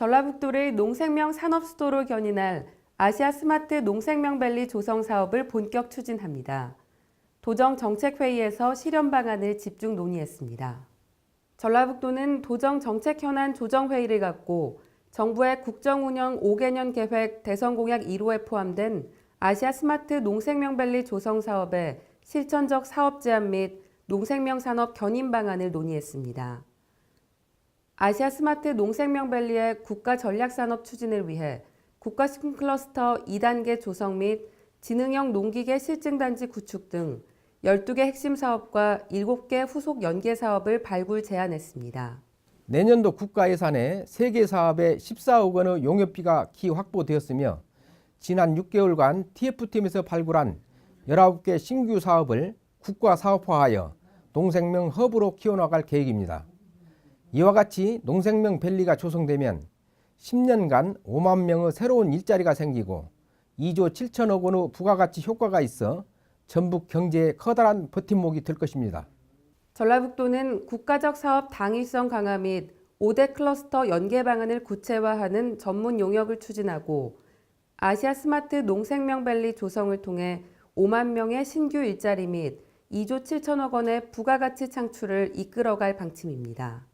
전라북도를 농생명 산업 수도로 견인할 아시아 스마트 농생명밸리 조성 사업을 본격 추진합니다. 도정 정책회의에서 실현 방안을 집중 논의했습니다. 전라북도는 도정 정책 현안 조정 회의를 갖고 정부의 국정 운영 5개년 계획 대선 공약 1호에 포함된 아시아 스마트 농생명밸리 조성 사업의 실천적 사업 제안 및 농생명 산업 견인 방안을 논의했습니다. 아시아 스마트 농생명밸리의 국가 전략 산업 추진을 위해 국가식품 클러스터 2단계 조성 및 지능형 농기계 실증단지 구축 등 12개 핵심 사업과 7개 후속 연계 사업을 발굴 제안했습니다. 내년도 국가 예산에 세계 사업에 14억 원의 용역비가 기 확보되었으며 지난 6개월간 TF팀에서 발굴한 19개 신규 사업을 국가 사업화하여 농생명 허브로 키워나갈 계획입니다. 이와 같이 농생명 밸리가 조성되면 10년간 5만 명의 새로운 일자리가 생기고 2조 7천억 원의 부가가치 효과가 있어 전북 경제에 커다란 버팀목이 될 것입니다. 전라북도는 국가적 사업 당위성 강화 및 5대 클러스터 연계 방안을 구체화하는 전문 용역을 추진하고 아시아 스마트 농생명밸리 조성을 통해 5만 명의 신규 일자리 및 2조 7천억 원의 부가가치 창출을 이끌어갈 방침입니다.